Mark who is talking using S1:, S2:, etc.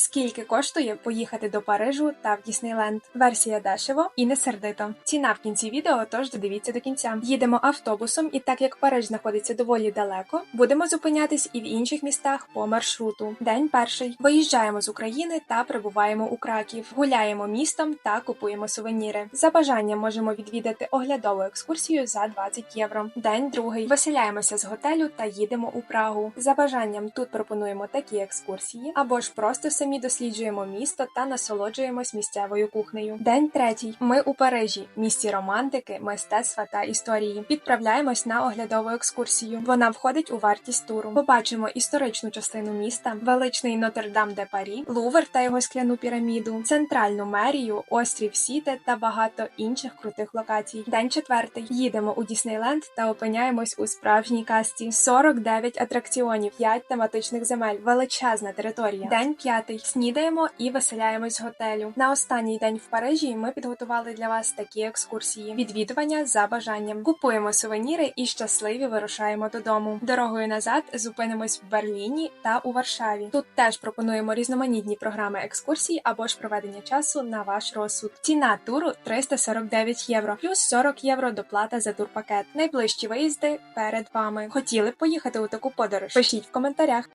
S1: Скільки коштує поїхати до Парижу та в Діснейленд? Версія дешево і не сердито. Ціна в кінці відео, тож додивіться до кінця. Їдемо автобусом, і так як Париж знаходиться доволі далеко, будемо зупинятись і в інших містах по маршруту. День перший. Виїжджаємо з України та прибуваємо у Краків. Гуляємо містом та купуємо сувеніри. За бажанням можемо відвідати оглядову екскурсію за 20 євро. День другий. Виселяємося з готелю та їдемо у Прагу. За бажанням тут пропонуємо такі екскурсії, або ж просто самі досліджуємо місто та насолоджуємось місцевою кухнею. День третій. Ми у Парижі, місті романтики, мистецтва та історії. Відправляємось на оглядову екскурсію. Вона входить у вартість туру. Побачимо історичну частину міста, величний Нотр-Дам де Парі, Лувр та його скляну піраміду, центральну мерію, острів Сіте та багато інших крутих локацій. День четвертий. Їдемо у Діснейленд та опиняємось у справжній касті. 49 атракціонів, 5 тематичних земель, величезна територія. День п'ятий. Снідаємо і виселяємось з готелю. На останній день в Парижі ми підготували для вас такі екскурсії: відвідування за бажанням. Купуємо сувеніри і щасливі вирушаємо додому. Дорогою назад зупинимось в Берліні та у Варшаві. Тут теж пропонуємо різноманітні програми екскурсій або ж проведення часу на ваш розсуд. Ціна туру 349 євро, плюс 40 євро доплата за турпакет. Найближчі виїзди перед вами. Хотіли б поїхати у таку подорож? Пишіть в коментарях.